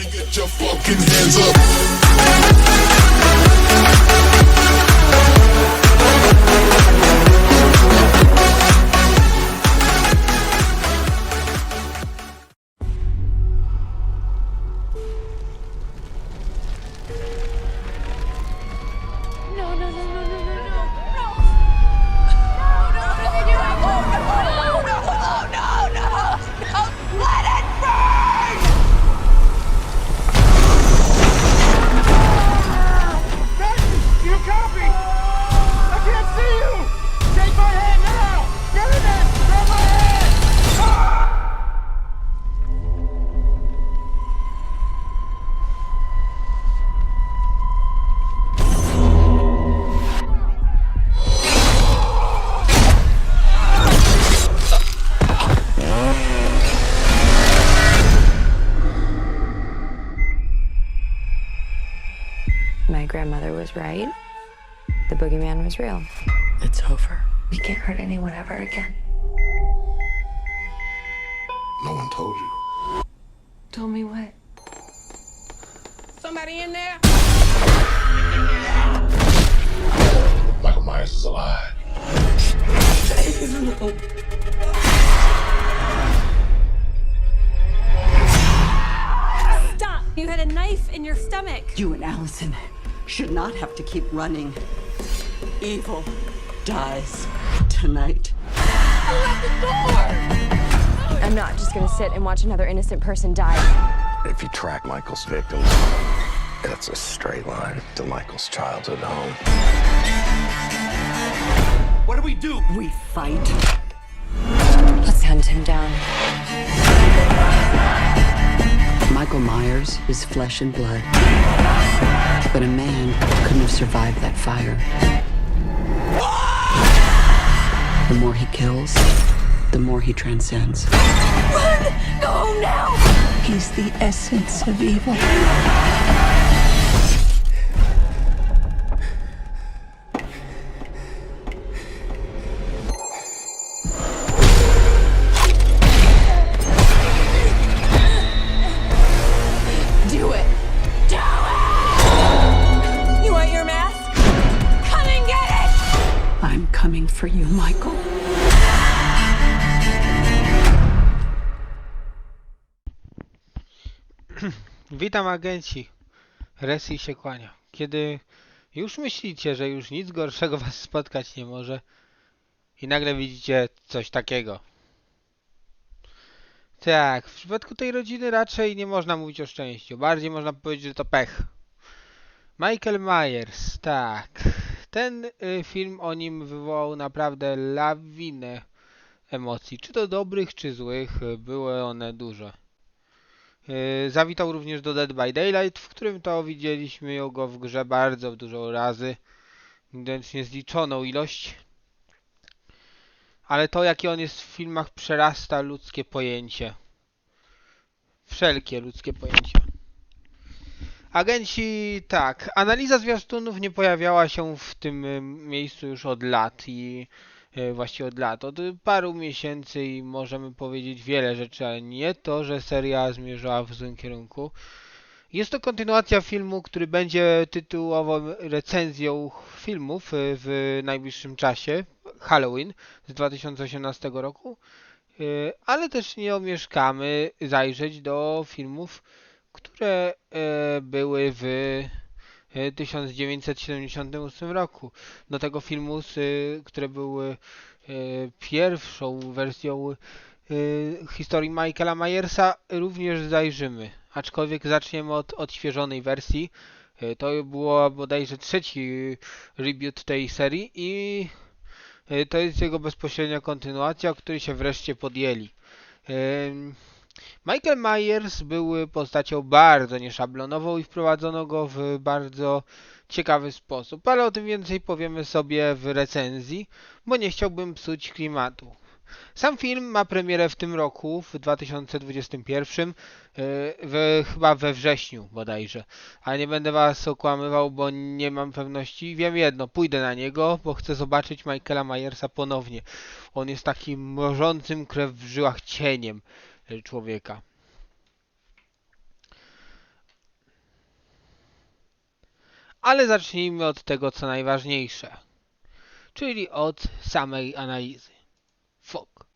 Everybody get your fucking hands up. Grandmother was right. The boogeyman was real. It's over. We can't hurt anyone ever again. No one told you. Told me what? Somebody in there? Michael Myers is alive. Stop! You had a knife in your stomach. You and Allison should not have to keep running. Evil dies tonight. I'm not just gonna sit and watch another innocent person die. If you track Michael's victims, that's a straight line to Michael's childhood home. What do we do? We fight. Let's hunt him down. Michael Myers is flesh and blood. But a man couldn't have survived that fire. The more he kills, the more he transcends. Run! Go home now! He's the essence of evil. Witam agenci. Resi się kłania. Kiedy już myślicie, że już nic gorszego was spotkać nie może i nagle widzicie coś takiego. Tak, w przypadku tej rodziny raczej nie można mówić o szczęściu. Bardziej można powiedzieć, że to pech. Michael Myers, tak. Ten y, film o nim wywołał naprawdę lawinę emocji. Czy to dobrych, czy złych, y, były one duże. Yy, Zawitał również do Dead by Daylight, w którym to widzieliśmy go w grze bardzo dużo razy, wręcz niezliczoną ilość. Ale to, jaki on jest w filmach, przerasta ludzkie pojęcie. Wszelkie ludzkie pojęcia. Agenci, tak. Analiza zwiastunów nie pojawiała się w tym miejscu już od lat i właściwie od lat, od paru miesięcy i możemy powiedzieć wiele rzeczy, ale nie to, że seria zmierzała w złym kierunku. Jest to kontynuacja filmu, który będzie tytułową recenzją filmów y, w najbliższym czasie, Halloween z 2018 roku, Y, ale też nie omieszkamy zajrzeć do filmów, które e, były w e, 1978 roku. Do tego filmu, z, y, które były e, pierwszą wersją e, historii Michaela Myersa, również zajrzymy. Aczkolwiek zaczniemy od odświeżonej wersji. E, To było bodajże trzeci reboot tej serii i e, to jest jego bezpośrednia kontynuacja, o której się wreszcie podjęli. Michael Myers był postacią bardzo nieszablonową i wprowadzono go w bardzo ciekawy sposób, ale o tym więcej powiemy sobie w recenzji, bo nie chciałbym psuć klimatu. Sam film ma premierę w tym roku, w 2021, yy, w, chyba we wrześniu bodajże. Ale nie będę was okłamywał, bo nie mam pewności. Wiem jedno, pójdę na niego, bo chcę zobaczyć Michaela Myersa ponownie. On jest takim mrożącym krew w żyłach cieniem y, Y, człowieka. Ale zacznijmy od tego, co najważniejsze, czyli od samej analizy. Fog.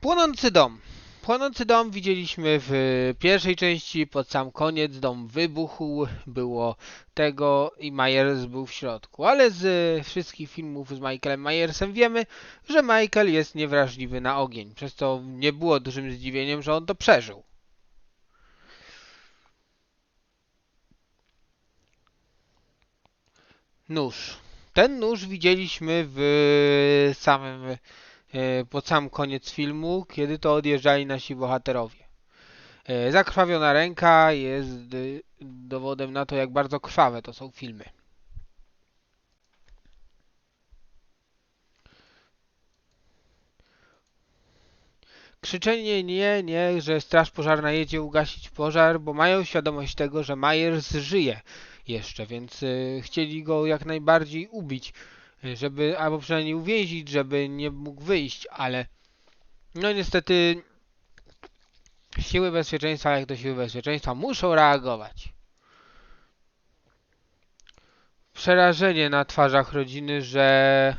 Płonący dom. Płonący dom widzieliśmy w pierwszej części, pod sam koniec dom wybuchł, było tego i Myers był w środku. Ale z wszystkich filmów z Michaelem Myersem wiemy, że Michael jest niewrażliwy na ogień, przez co nie było dużym zdziwieniem, że on to przeżył. Nóż. Ten nóż widzieliśmy w samym, pod sam koniec filmu, kiedy to odjeżdżali nasi bohaterowie. E, Zakrwawiona ręka jest y, dowodem na to, jak bardzo krwawe to są filmy. Krzyczenie nie, nie, że straż pożarna jedzie ugasić pożar, bo mają świadomość tego, że Myers żyje jeszcze, więc chcieli go jak najbardziej ubić, żeby, albo przynajmniej uwięzić, żeby nie mógł wyjść, ale no niestety siły bezpieczeństwa, jak to siły bezpieczeństwa, muszą reagować. Przerażenie na twarzach rodziny, że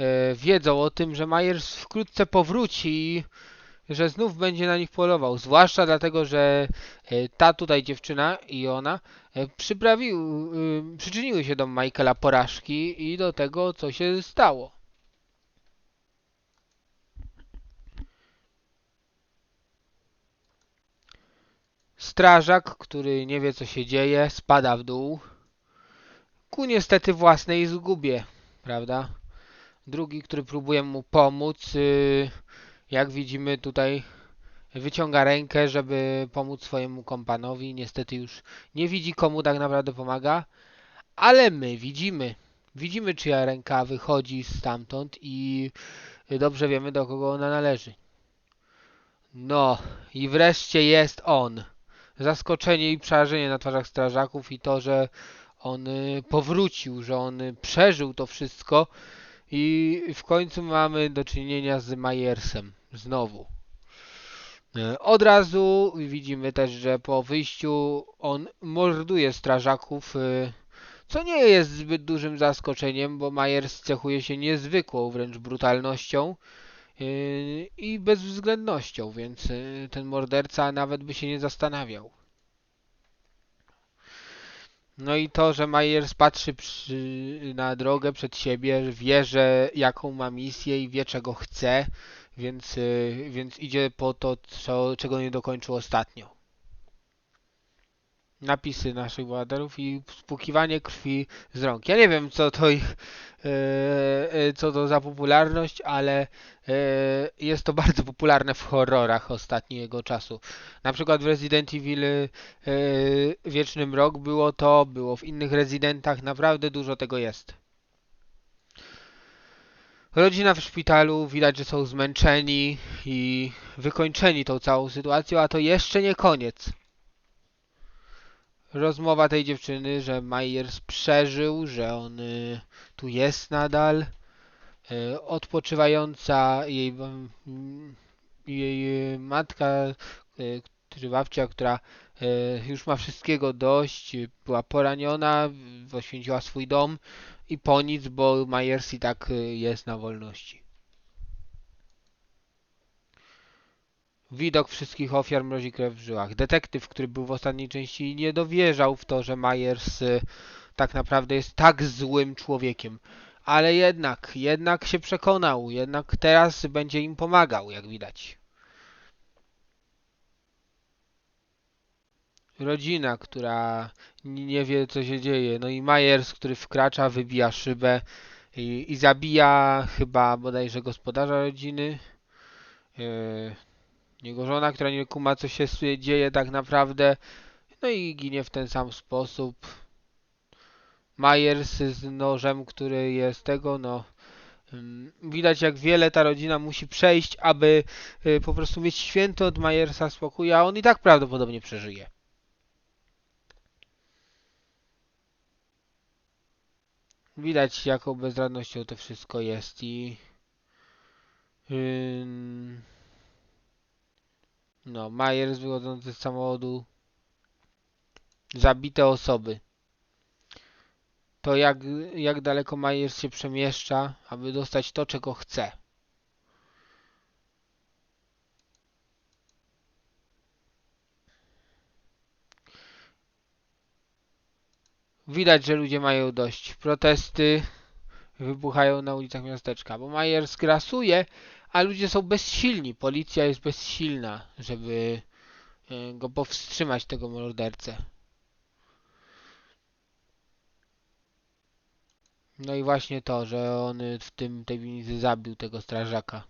y, wiedzą o tym, że Myers wkrótce powróci że znów będzie na nich polował. Zwłaszcza dlatego, że e, ta tutaj dziewczyna i ona e, przyczyniły się do Michaela porażki i do tego, co się stało. Strażak, który nie wie co się dzieje, spada w dół. Ku niestety własnej zgubie, prawda? Drugi, który próbuje mu pomóc, y, jak widzimy tutaj wyciąga rękę, żeby pomóc swojemu kompanowi. Niestety już nie widzi komu tak naprawdę pomaga, ale my widzimy. Widzimy czyja ręka wychodzi stamtąd i dobrze wiemy do kogo ona należy. No i wreszcie jest on. Zaskoczenie i przerażenie na twarzach strażaków i to, że on y, powrócił, że on przeżył to wszystko i w końcu mamy do czynienia z Majersem. Znowu. E, Od razu widzimy też, że po wyjściu on morduje strażaków, e, co nie jest zbyt dużym zaskoczeniem, bo Myers cechuje się niezwykłą wręcz brutalnością e, i bezwzględnością, więc ten morderca nawet by się nie zastanawiał. No i to, że Myers patrzy przy, na drogę przed siebie, wie, że jaką ma misję i wie, czego chce, więc, y, więc idzie po to, co, czego nie dokończył ostatnio. Napisy naszych bohaterów i spłukiwanie krwi z rąk. Ja nie wiem, co to ich, e, e, co to za popularność, ale e, jest to bardzo popularne w horrorach ostatniego czasu. Na przykład w Resident Evil e, Wiecznym Rok było to, było w innych Residentach, naprawdę dużo tego jest. Rodzina w szpitalu, widać, że są zmęczeni i wykończeni tą całą sytuacją, a to jeszcze nie koniec. Rozmowa tej dziewczyny, że Myers przeżył, że on y, tu jest nadal. Y, odpoczywająca jej, mm, jej y, matka, y, która y, już ma wszystkiego dość, y, była poraniona, y, poświęciła swój dom i po nic, bo Myers i tak y, jest na wolności. Widok wszystkich ofiar mrozi krew w żyłach. Detektyw, który był w ostatniej części, nie dowierzał w to, że Myers y, tak naprawdę jest tak złym człowiekiem. Ale jednak, jednak się przekonał, jednak teraz będzie im pomagał, jak widać. Rodzina, która nie wie co się dzieje. No i Myers, który wkracza, wybija szybę i, i zabija chyba bodajże gospodarza rodziny. Yy, jego żona, która nie kuma co się dzieje tak naprawdę. No i ginie w ten sam sposób. Myers z nożem, który jest tego, no. ym, Widać jak wiele ta rodzina musi przejść, aby y, po prostu mieć święty od Myersa spokój, a on i tak prawdopodobnie przeżyje. Widać jaką bezradnością to wszystko jest i ym, no, Myers wychodzący z samochodu zabite osoby. to jak, jak daleko Myers się przemieszcza, aby dostać to, czego chce. Widać, że ludzie mają dość. Protesty wybuchają na ulicach miasteczka, bo Myers grasuje, a ludzie są bezsilni. Policja jest bezsilna, żeby e, go powstrzymać, tego mordercę. No i właśnie to, że on w tym tej winnicy zabił tego strażaka.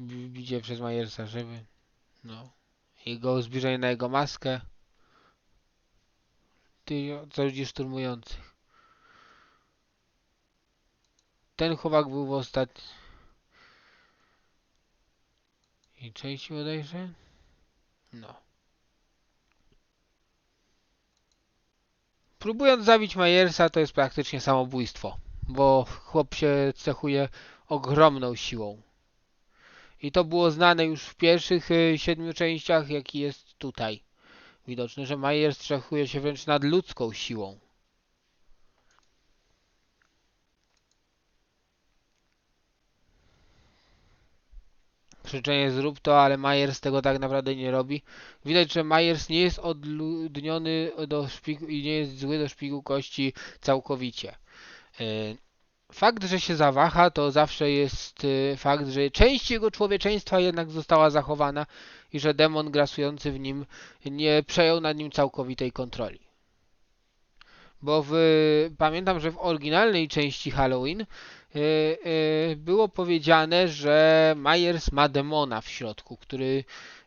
Bi- Bicie przez Majersa, żeby... No. Jego zbliżenie na jego maskę. Ty, co ludzi szturmujących. Ten chłopak był w ostatnim... I części bodajże? No. Próbując zabić Majersa to jest praktycznie samobójstwo, bo chłop się cechuje ogromną siłą. I to było znane już w pierwszych y, siedmiu częściach, jak i jest tutaj. Widoczne, że Majers cechuje się wręcz nadludzką siłą. Krzyczenie zrób to, ale Myers tego tak naprawdę nie robi. Widać, że Myers nie jest odludniony do szpigu i nie jest zły do szpigu kości całkowicie. E, Fakt, że się zawaha, to zawsze jest e, fakt, że część jego człowieczeństwa jednak została zachowana i że demon grasujący w nim nie przejął nad nim całkowitej kontroli. Bo w, pamiętam, że w oryginalnej części Halloween e, e, było powiedziane, że Myers ma demona w środku, który,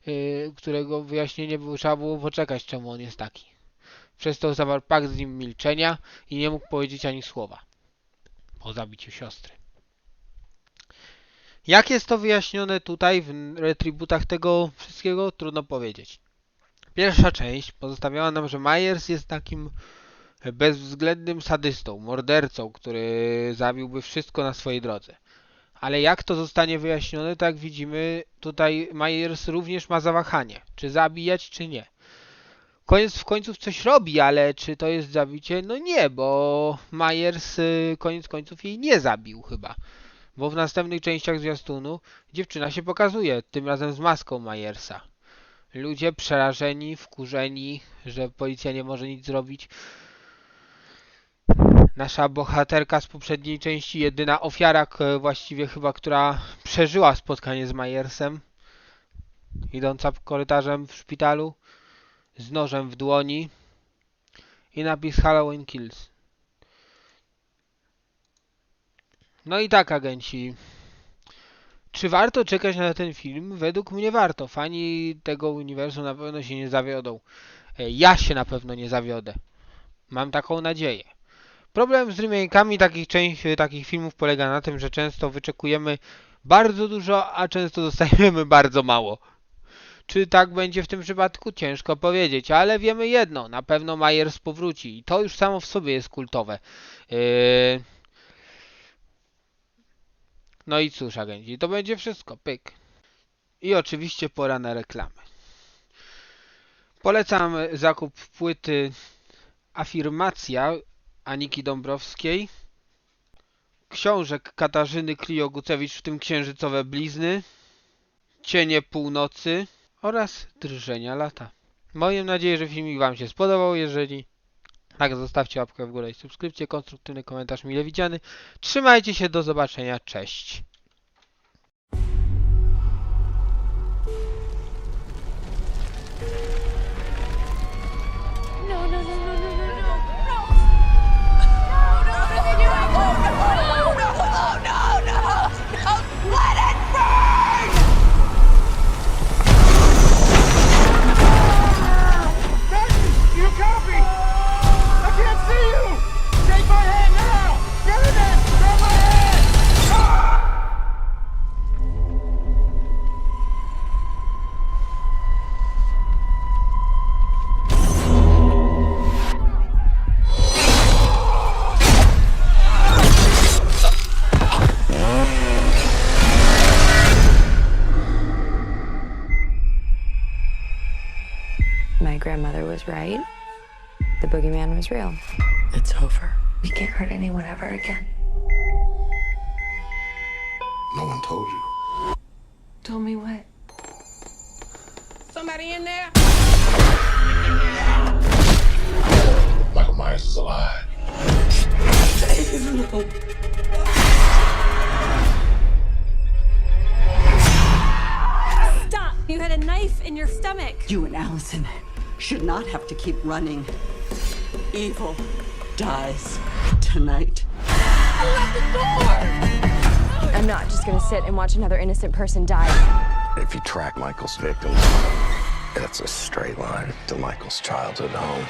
e, którego wyjaśnienie było, trzeba było poczekać, czemu on jest taki. Przez to zawarł pakt z nim milczenia i nie mógł powiedzieć ani słowa po zabiciu siostry. Jak jest to wyjaśnione tutaj w retributach tego wszystkiego, trudno powiedzieć. Pierwsza część pozostawiała nam, że Myers jest takim bezwzględnym sadystą, mordercą, który zabiłby wszystko na swojej drodze. Ale jak to zostanie wyjaśnione, tak widzimy, tutaj Myers również ma zawahanie, czy zabijać, czy nie. Koniec w końców coś robi, ale czy to jest zabicie? No nie, bo Myers y, koniec końców jej nie zabił chyba. Bo w następnych częściach zwiastunu dziewczyna się pokazuje, tym razem z maską Myersa. Ludzie przerażeni, wkurzeni, że policja nie może nic zrobić. Nasza bohaterka z poprzedniej części, jedyna ofiara właściwie chyba, która przeżyła spotkanie z Myersem, idąca korytarzem w szpitalu, z nożem w dłoni i napis Halloween Kills. No i tak, agenci. Czy warto czekać na ten film? Według mnie warto. Fani tego uniwersum na pewno się nie zawiodą. E, Ja się na pewno nie zawiodę. Mam taką nadzieję. Problem z remake'ami takich, części, takich filmów polega na tym, że często wyczekujemy bardzo dużo, a często dostajemy bardzo mało. Czy tak będzie w tym przypadku? Ciężko powiedzieć, ale wiemy jedno, na pewno Myers powróci i to już samo w sobie jest kultowe. Yy... No i cóż, agenci, to będzie wszystko, pyk. I oczywiście pora na reklamy. Polecam zakup płyty Afirmacja Aniki Dąbrowskiej, książek Katarzyny Klio-Gucewicz, w tym Księżycowe Blizny, Cienie Północy oraz Drżenia Lata. Mam nadzieję, że filmik Wam się spodobał. Jeżeli tak, zostawcie łapkę w górę i subskrypcję, konstruktywny komentarz mile widziany. Trzymajcie się, do zobaczenia, cześć. Right. the boogeyman was real. It's over. We can't hurt anyone ever again. No one told you. Told me what? Somebody in there? Michael Myers is alive. Stop! You had a knife in your stomach. You and Allison should not have to keep running. Evil dies tonight. I'm not just gonna sit and watch another innocent person die. If you track Michael's victims, that's a straight line to Michael's childhood home.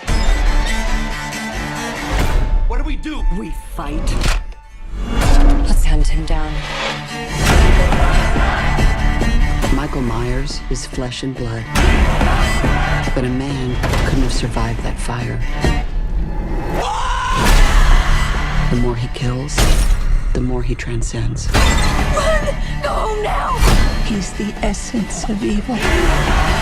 What do we do? We fight. Let's hunt him down. Michael Myers is flesh and blood. But a man couldn't have survived that fire. The more he kills, the more he transcends. Run! Go home now! He's the essence of evil.